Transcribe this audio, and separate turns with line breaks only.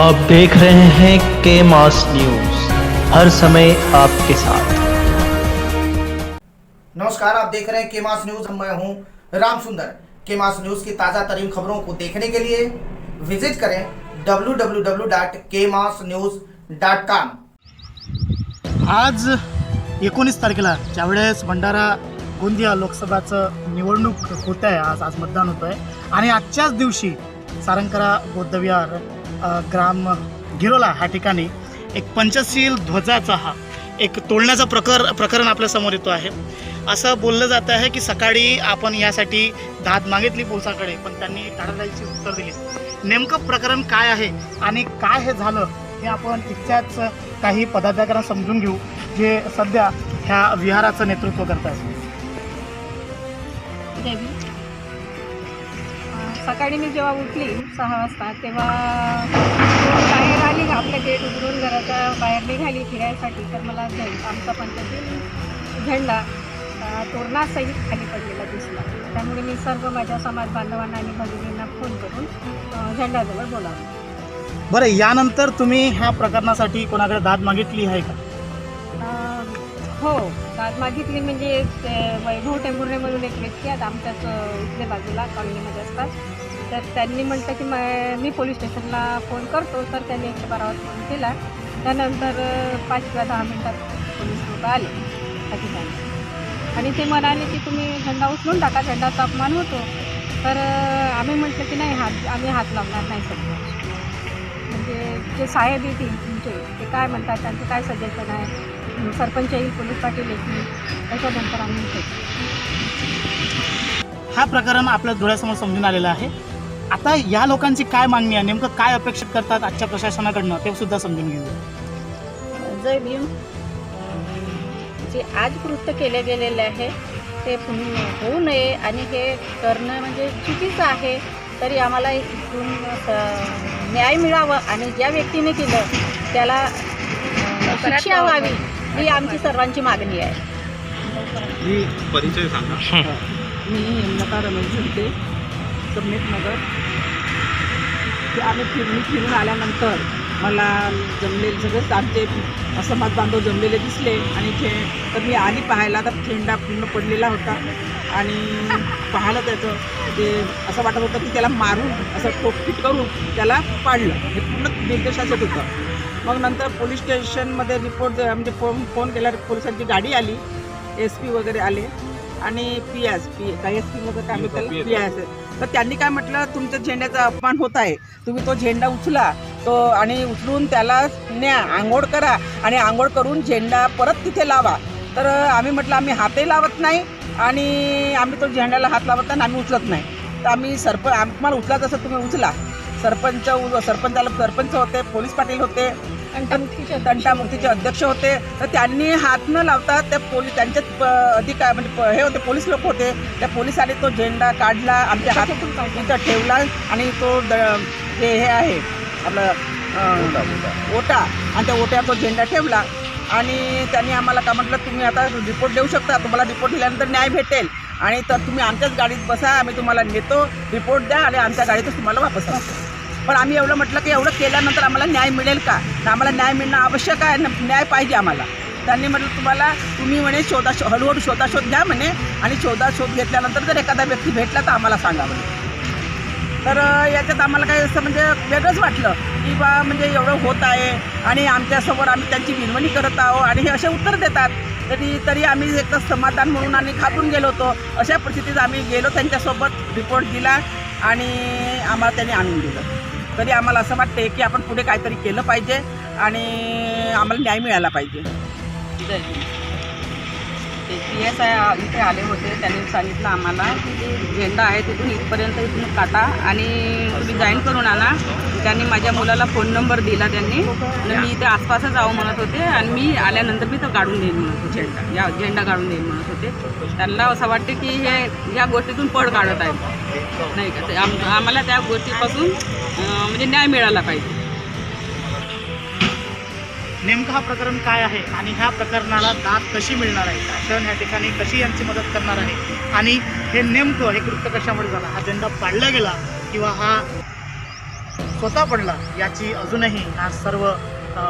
आप देख रहे हैं के मास न्यूज हर समय आपके साथ।
नमस्कार आप देख रहे हैं केमास न्यूज मैं हूं राम सुंदर। केमास न्यूज की ताजा तरीन खबरों को देखने के लिए विजिट करें www.kmasnews.com
आज एकोणीस तारखेला ज्यावेळेस भंडारा गोंदिया लोकसभाचं निवडणूक होत आहे आज आज मतदान होतं आहे आणि आजच्याच दिवशी सारंगकरा बौद्धविहार ग्राम गिरोला ह्या ठिकाणी एक पंचशील ध्वजाचा हा एक तोडण्याचा प्रकर प्रकरण आपल्यासमोर येतो आहे. असं बोललं जातं आहे की सकाळी आपण यासाठी दाद मागितली पोलिसांकडे पण त्यांनी टाळाटाळीची उत्तर दिली. नेमकं प्रकरण काय आहे आणि काय हे झालं हे आपण तितक्याच काही पदाधिकाऱ्यांना समजून घेऊ जे सध्या ह्या विहाराचं नेतृत्व करत आहेत
सकाळी मी जेव्हा उठली सहा वाजता तेव्हा बाहेर आली आपलं गेट उघडून घराच्या बाहेर निघाली फिरायसाठी. तर मला झेंड आमचा पंचायती झेंडा तोरणासहित खाली पडलेला दिसला. त्यामुळे मी सर्व माझ्या समाज बांधवांना आणि भगिनींना फोन करून झेंडाजवळ बोलावलं.
बरं यानंतर तुम्ही ह्या प्रकरणासाठी कोणाकडे दाद मागितली आहे का?
हो. दाद मागितली म्हणजे ते वैभव टेंभुर्णे म्हणून एक व्यक्ती आहेत आमच्याच इथल्या बाजूला कॉलनीमध्ये असतात. तर त्यांनी म्हटलं की म- मी पोलीस स्टेशनला फोन करतो. तर त्यांनी एकशे बारावर फोन केला. त्यानंतर पाच किंवा दहा मिनटात पोलीस लोक आले त्या ठिकाणी आणि ते म्हणाले की तुम्ही झेंडा उचलून टाका झेंडाचा अपमान होतो. तर आम्ही म्हटलं की नाही हात आम्ही हात लावणार नाही सध्या. म्हणजे जे साहेब येतील तुमचे ते काय म्हणतात त्यांचं काय सजेशन आहे? सरपंच येईल पोलीस पाटील येतील त्याच्यानंतर आम्ही
हा प्रकरण आपल्या डोळ्यासमोर समजून आलेलं आहे. आता या लोकांची काय मागणी आहे? नेमकं काय अपेक्षित करतात आजच्या प्रशासनाकडनं? ते सुद्धा समजून घेऊ.
जय भीम. जे आज कृत्य केले गेलेले आहे ते पुन्हा होऊ नये आणि हे करणं म्हणजे चुकीचं आहे. तरी आम्हाला इथून न्याय मिळावं आणि ज्या व्यक्तीने केलं त्याला शिक्षा व्हावी. ही आमची सर्वांची मागणी आहे.
परिचय सांगा.
मी हेमलता रमेश झुलते सबनेट नगर. ते आम्ही फिरून फिरून आल्यानंतर मला जमलेले सगळेच आमचे समाज बांधव जमलेले दिसले. आणि ते तर मी आली पाहायला तर थेंडा पूर्ण पडलेला होता. आणि पाहिलं त्याचं ते असं वाटत होतं की त्याला मारून असं ठोकपीट करून त्याला पाडलं. हे पूर्ण निर्देशाचं होतं. मग नंतर पोलीस स्टेशनमध्ये रिपोर्ट म्हणजे फोन फोन केल्यावर पोलिसांची गाडी आली. एस पी वगैरे आले. आणि पी एस पी काय एस पी वगैरे काय म्हणतात? पी एस तर त्यांनी काय म्हटलं तुमच्या झेंड्याचा अपमान होत आहे. तुम्ही तो झेंडा उचला. तो आणि उचलून त्याला न्या आंघोळ करा. आणि आंघोळ करून झेंडा परत तिथे लावा. तर आम्ही म्हटलं आम्ही हातही लावत नाही. आणि आम्ही तो झेंड्याला हात लावत नाही आम्ही उचलत नाही. तर आम्ही सरप आम्हाला उचलायचं असं तुम्ही उचला. सरपंच सरपंचाला सरपंच होते पोलीस पाटील होते तंटामुक्तीचे अध्यक्ष होते. तर त्यांनी हात न लावता त्या पोलीस त्यांचे प- अधिकार म्हणजे प- हे होते पोलीस लोक होते. त्या पोलिसांनी तो झेंडा काढला आमच्या हातातून तिथं ठेवला आणि तो जे हे आहे आपलं ओटा आणि त्या ओट्यात तो झेंडा ठेवला. आणि त्यांनी आम्हाला का म्हटलं तुम्ही आता रिपोर्ट देऊ शकता. तुम्हाला रिपोर्ट दिल्यानंतर न्याय भेटेल. आणि तर तुम्ही आमच्याच गाडीत बसा आम्ही तुम्हाला नेतो. रिपोर्ट द्या आणि आमच्या गाडीतच तुम्हाला वापस आणतो पण आम्ही एवढं म्हटलं की एवढं केल्यानंतर आम्हाला न्याय मिळेल का? तर आम्हाला न्याय मिळणं आवश्यक आहे न- न्याय पाहिजे आम्हाला. त्यांनी म्हटलं तुम्हाला तुम्ही म्हणे शोधा शो हळूहळू शोधाशोध घ्या म्हणे आणि शोधाशोध घेतल्यानंतर जर एखादा व्यक्ती भेटला तर आम्हाला सांगा म्हणे. तर याच्यात आम्हाला काही असं म्हणजे वेगळंच वाटलं की बा म्हणजे एवढं होत आहे आणि आमच्यासमोर आम्ही त्यांची विनवणी करत आहोत आणि हे असे उत्तर देतात. तरी तरी आम्ही एक समाधान म्हणून आणि खातून गेलो होतो. अशा परिस्थितीत आम्ही गेलो त्यांच्यासोबत रिपोर्ट दिला आणि आम्हाला त्यांनी आणून दिलं. तरी आम्हाला असं वाटते की आपण पुढे काहीतरी केलं पाहिजे आणि आम्हाला न्याय मिळाला पाहिजे.
होते. पी एस आय इथे आले होते. त्यांनी सांगितलं आम्हाला. की जे झेंडा आहे तिथून इथपर्यंत इथून काटा आणि तुम्ही जॉईन करून आणा. त्यांनी माझ्या मुलाला फोन नंबर दिला त्यांनी. आणि मी इथे आसपासच जाऊ म्हणत होते. आणि मी आल्यानंतर मी तो काढून देईन म्हणत होते झेंडा. या झेंडा काढून देईन म्हणत होते. त्यांना असं वाटते की हे या गोष्टीतून पळ काढत आहे नाही का? ते आम आम्हाला त्या गोष्टीपासून म्हणजे न्याय मिळाला पाहिजे.
नेमकं हा प्रकरण काय आहे आणि ह्या प्रकरणाला दाद कशी मिळणार आहे? शासन ह्या ठिकाणी कशी यांची मदत करणार आहे? आणि हे नेमकं हे कृत्य कशामुळे झालं? हा झेंडा पाडला गेला किंवा हा स्वतः पडला याची अजूनही हा सर्व आ...